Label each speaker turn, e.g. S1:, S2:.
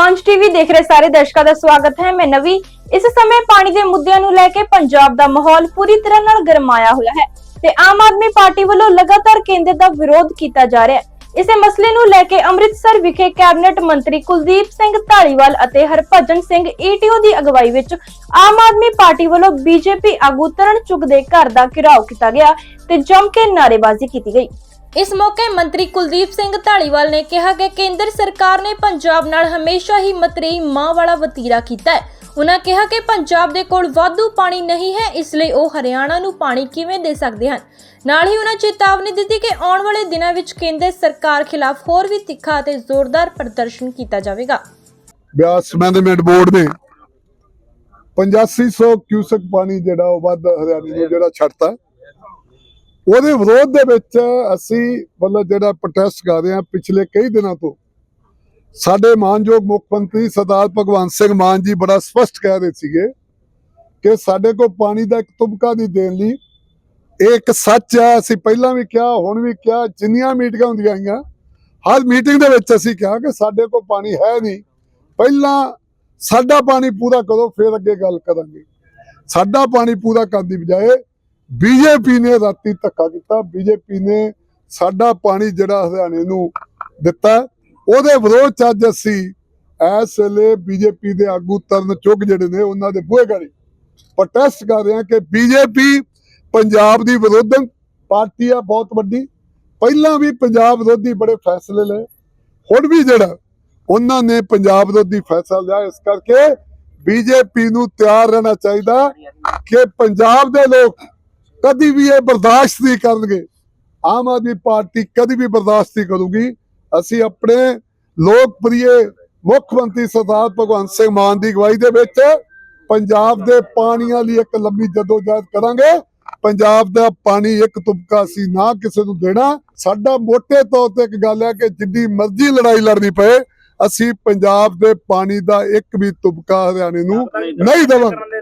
S1: ਟੌਂਚ TV ਦੇਖ ਰਹੇ ਸਾਰੇ ਦਰਸ਼ਕਾਂ ਦਾ ਸਵਾਗਤ ਹੈ। ਮੈਂ ਨਵੀ। ਇਸ ਸਮੇਂ ਪਾਣੀ ਦੇ ਮੁੱਦਿਆਂ ਨੂੰ ਲੈ ਕੇ ਪੰਜਾਬ ਦਾ ਮਾਹੌਲ ਪੂਰੀ ਤਰ੍ਹਾਂ ਨਾਲ ਗਰਮਾਇਆ ਹੋਇਆ ਹੈ ਤੇ ਆਮ ਆਦਮੀ ਪਾਰਟੀ ਵੱਲੋਂ ਲਗਾਤਾਰ ਕੇਂਦਰ ਦਾ ਵਿਰੋਧ ਕੀਤਾ ਜਾ ਰਿਹਾ ਹੈ। ਇਸੇ ਮਸਲੇ ਨੂੰ ਲੈ ਕੇ ਅੰਮ੍ਰਿਤਸਰ ਵਿਖੇ ਕੈਬਨਿਟ ਮੰਤਰੀ ਕੁਲਦੀਪ ਸਿੰਘ ਧਾਲੀਵਾਲ ਅਤੇ ਹਰਭਜਨ ਸਿੰਘ ਈਟੀਓ ਦੀ ਅਗਵਾਈ ਵਿੱਚ ਆਮ ਆਦਮੀ ਪਾਰਟੀ ਵੱਲੋਂ ਬੀਜੇਪੀ ਆਗੂ ਤਰਨ ਚੁੱਗ ਦੇ ਘਰ ਦਾ ਘਿਰਾਓ ਕੀਤਾ ਗਿਆ ਤੇ ਜੰਮ ਕੇ ਨਾਅਰੇਬਾਜ਼ੀ ਕੀਤੀ ਗਈ। ਇਸ ਮੌਕੇ ਮੰਤਰੀ ਕੁਲਦੀਪ ਸਿੰਘ ਢਾਲੀਵਾਲ ਨੇ ਕਿਹਾ ਕਿ ਕੇਂਦਰ ਸਰਕਾਰ ਨੇ ਪੰਜਾਬ ਨਾਲ ਹਮੇਸ਼ਾ ਹੀ ਮਤਰੇਈ ਮਾਂ ਵਾਲਾ ਵਤੀਰਾ ਕੀਤਾ ਹੈ। ਉਹਨਾਂ ਕਿਹਾ ਕਿ ਪੰਜਾਬ ਦੇ ਕੋਲ ਵਾਧੂ ਪਾਣੀ ਨਹੀਂ ਹੈ, ਇਸ ਲਈ ਉਹ ਹਰਿਆਣਾ ਨੂੰ ਪਾਣੀ ਕਿਵੇਂ ਦੇ ਸਕਦੇ ਹਨ? ਨਾਲ ਹੀ ਉਹਨਾਂ ਚੇਤਾਵਨੀ ਦਿੱਤੀ ਕਿ ਆਉਣ ਵਾਲੇ ਦਿਨਾਂ ਵਿੱਚ ਕੇਂਦਰ ਸਰਕਾਰ ਖਿਲਾਫ ਹੋਰ ਵੀ ਤਿੱਖਾ ਅਤੇ ਜ਼ੋਰਦਾਰ ਪ੍ਰਦਰਸ਼ਨ ਕੀਤਾ ਜਾਵੇਗਾ।
S2: ਬਿਆਸ ਮੈਨੇਜਮੈਂਟ ਬੋਰਡ ਨੇ 8500 ਕਿਊਸਕ ਪਾਣੀ ਜਿਹੜਾ ਉਹ ਵੱਧ ਹਰਿਆਣੇ ਨੂੰ ਜਿਹੜਾ ਛੱਡਤਾ। ਉਹਦੇ ਵਿਰੋਧ ਦੇ ਵਿੱਚ ਅਸੀਂ ਮਤਲਬ ਜਿਹੜਾ ਪ੍ਰੋਟੈਸਟ ਕਰ ਰਹੇ ਹਾਂ ਪਿਛਲੇ ਕਈ ਦਿਨਾਂ ਤੋਂ। ਸਾਡੇ ਮਾਨਯੋਗ ਮੁੱਖ ਮੰਤਰੀ ਸਰਦਾਰ ਭਗਵੰਤ ਸਿੰਘ ਮਾਨ ਜੀ ਬੜਾ ਸਪਸ਼ਟ ਕਹਿ ਰਹੇ ਸੀਗੇ ਕਿ ਸਾਡੇ ਕੋਲ ਪਾਣੀ ਦਾ ਇੱਕ ਤੁਬਕਾ ਨਹੀਂ ਦੇਣ ਲਈ। ਇਹ ਇੱਕ ਸੱਚ ਹੈ, ਅਸੀਂ ਪਹਿਲਾਂ ਵੀ ਕਿਹਾ, ਹੁਣ ਵੀ ਕਿਹਾ, ਜਿੰਨੀਆਂ ਮੀਟਿੰਗਾਂ ਹੁੰਦੀਆਂ ਆਈਆਂ ਹਰ ਮੀਟਿੰਗ ਦੇ ਵਿੱਚ ਅਸੀਂ ਕਿਹਾ ਕਿ ਸਾਡੇ ਕੋਲ ਪਾਣੀ ਹੈ ਨਹੀਂ। ਪਹਿਲਾਂ ਸਾਡਾ ਪਾਣੀ ਪੂਰਾ ਕਰੋ, ਫਿਰ ਅੱਗੇ ਗੱਲ ਕਰਾਂਗੇ। ਸਾਡਾ ਪਾਣੀ ਪੂਰਾ ਕਰਨ ਦੀ ਬਜਾਏ ਬੀਜੇਪੀ ਨੇ ਰਾਤੀ ਧੱਕਾ ਕੀਤਾ। ਬੀਜੇਪੀ ਨੇ ਸਾਡਾ ਪਾਣੀ ਜਿਹੜਾ ਹਰਿਆਣੇ ਨੂੰ ਦਿੱਤਾ। ਉਹਦੇ ਵਿਰੋਧ ਚ ਅੱਜ ਅਸੀਂ ਇਸ ਵੇਲੇ ਬੀਜੇਪੀ ਦੇ ਆਗੂ ਤਰਨ ਚੁੱਗ ਜਿਹੜੇ ਨੇ, ਉਹਨਾਂ ਦੇ ਬੂਹੇ ਗਾੜੀ ਪ੍ਰੋਟੈਸਟ ਕਰ ਰਹੇ ਹਾਂ ਕਿ ਬੀਜੇਪੀ ਪੰਜਾਬ ਦੀ ਵਿਰੋਧਨ ਪਾਰਟੀ ਆ, ਬਹੁਤ ਵੱਡੀ। ਪਹਿਲਾਂ ਵੀ ਪੰਜਾਬ ਵਿਰੋਧੀ ਬੜੇ ਫੈਸਲੇ ਲਏ। ਹੁਣ ਵੀ ਜਿਹੜਾ ਉਹਨਾਂ ਨੇ ਪੰਜਾਬ ਵਿਰੋਧੀ ਫੈਸਲਾ ਲਿਆ, ਇਸ ਕਰਕੇ ਬੀਜੇਪੀ ਨੂੰ ਤਿਆਰ ਰਹਿਣਾ ਚਾਹੀਦਾ ਕਿ ਪੰਜਾਬ ਦੇ ਲੋਕ ਕਦੀ ਵੀ ਇਹ ਬਰਦਾਸ਼ਤ ਨਹੀਂ ਕਰਨਗੇ। ਆਮ ਆਦਮੀ ਪਾਰਟੀ ਕਦੀ ਵੀ ਬਰਦਾਸ਼ਤ ਨਹੀਂ ਕਰੂਗੀ। ਅਸੀਂ ਆਪਣੇ ਲੋਕ ਪ੍ਰਿਯ ਮੁੱਖ ਮੰਤਰੀ ਸਰਦਾਰ ਭਗਵੰਤ ਸਿੰਘ ਮਾਨ ਦੀ ਅਗਵਾਈ ਦੇ ਵਿੱਚ ਪੰਜਾਬ ਦੇ ਪਾਣੀਆਂ ਲਈ ਇੱਕ ਲੰਮੀ ਜਦੋਜਹਿਦ ਕਰਾਂਗੇ। ਪੰਜਾਬ ਦਾ ਪਾਣੀ ਇੱਕ ਤੁਪਕਾ ਸੀ ਨਾ ਕਿਸੇ ਨੂੰ ਦੇਣਾ। ਸਾਡਾ ਮੋٹے ਤੌਰ ਤੇ ਇੱਕ ਗੱਲ ਹੈ ਕਿ ਜਿੱਡੀ ਮਰਜ਼ੀ ਲੜਾਈ ਲੜਨੀ ਪਏ ਅਸੀਂ ਪੰਜਾਬ ਦੇ ਪਾਣੀ ਦਾ ਇੱਕ ਵੀ ਤੁਪਕਾ ਹਰਿਆਣੇ ਨੂੰ ਨਹੀਂ ਦੇਵਾਂਗੇ।